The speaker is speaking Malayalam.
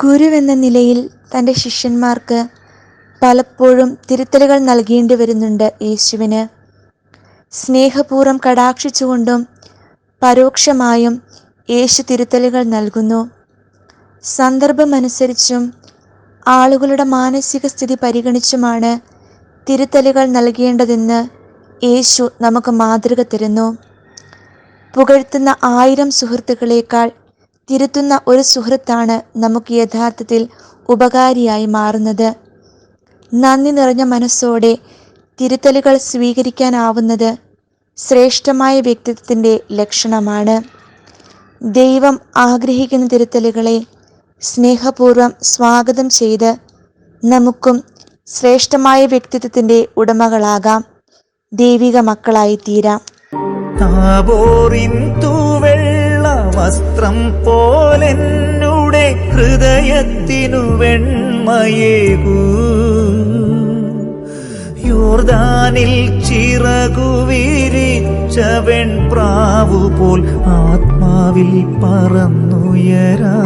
ഗുരുവെന്ന നിലയിൽ തന്റെ ശിഷ്യന്മാർക്ക് പലപ്പോഴും തിരുത്തലുകൾ നൽകേണ്ടി വരുന്നുണ്ട് യേശുവിന്. സ്നേഹപൂർവം കടാക്ഷിച്ചുകൊണ്ടും പരോക്ഷമായും യേശു തിരുത്തലുകൾ നൽകുന്നു. സന്ദർഭമനുസരിച്ചും ആളുകളുടെ മാനസിക സ്ഥിതി പരിഗണിച്ചുമാണ് തിരുത്തലുകൾ നൽകേണ്ടതെന്ന് യേശു നമുക്ക് മാതൃക തരുന്നു. പുകഴ്ത്തുന്ന ആയിരം സുഹൃത്തുക്കളേക്കാൾ തിരുത്തുന്ന ഒരു സുഹൃത്താണ് നമുക്ക് യഥാർത്ഥത്തിൽ ഉപകാരിയായി മാറുന്നത്. നന്ദി നിറഞ്ഞ മനസ്സോടെ തിരുത്തലുകൾ സ്വീകരിക്കാനാവുന്നത് ശ്രേഷ്ഠമായ വ്യക്തിത്വത്തിന്റെ ലക്ഷണമാണ്. ദൈവം ആഗ്രഹിക്കുന്ന തിരുത്തലുകളെ സ്നേഹപൂർവം സ്വാഗതം ചെയ്ത് നമുക്കും ശ്രേഷ്ഠമായ വ്യക്തിത്വത്തിന്റെ ഉടമകളാകാം. ദൈവിക മക്കളായി തീരാം വസ്ത്രം പോലെന്നുടെ ഹൃദയത്തിനു വെണ്മയേകൂ യോർദാനിൽ ചിറകു വിരിച്ച വെൺപ്രാവു പോൽ ആത്മാവിൽ പറന്നുയരാ.